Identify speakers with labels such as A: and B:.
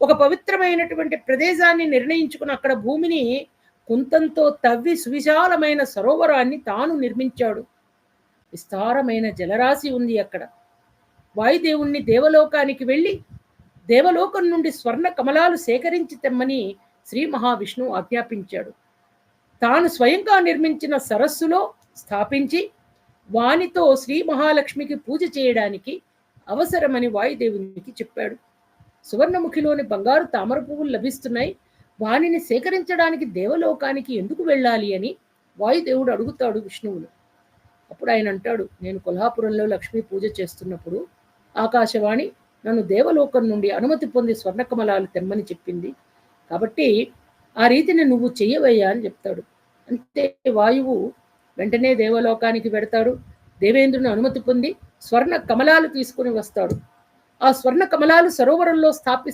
A: ఒక పవిత్రమైనటువంటి ప్రదేశాన్ని నిర్ణయించుకుని అక్కడ భూమిని కుంతంతో తవ్వి సువిశాలమైన సరోవరాన్ని తాను నిర్మించాడు. విస్తారమైన జలరాశి ఉంది అక్కడ. వాయుదేవుణ్ణి దేవలోకానికి వెళ్ళి దేవలోకం నుండి స్వర్ణ కమలాలు సేకరించి తెమ్మని శ్రీ మహావిష్ణువు ఆజ్ఞాపించాడు. తాను స్వయంగా నిర్మించిన సరస్సులో స్థాపించి వానితో శ్రీ మహాలక్ష్మికి పూజ చేయడానికి అవసరమని వాయుదేవునికి చెప్పాడు. సువర్ణముఖిలోని బంగారు తామర పువ్వులు లభిస్తున్నాయి. వానిని సేకరించడానికి దేవలోకానికి ఎందుకు వెళ్ళాలి అని వాయుదేవుడు అడుగుతాడు విష్ణువును. అప్పుడు ఆయన అంటాడు నేను కొల్హాపురంలో లక్ష్మీ పూజ చేస్తున్నప్పుడు ఆకాశవాణి నన్ను దేవలోకం నుండి అనుమతి పొంది స్వర్ణకమలాలు తెమ్మని చెప్పింది. కాబట్టి ఆ రీతిని నువ్వు చెయ్యవయ్యా అని చెప్తాడు. అంతే వాయువు వెంటనే దేవలోకానికి వెడతాడు. దేవేంద్రుని అనుమతి పొంది స్వర్ణ కమలాలు తీసుకుని వస్తాడు. ఆ స్వర్ణ కమలాలు సరోవరంలో స్థాపి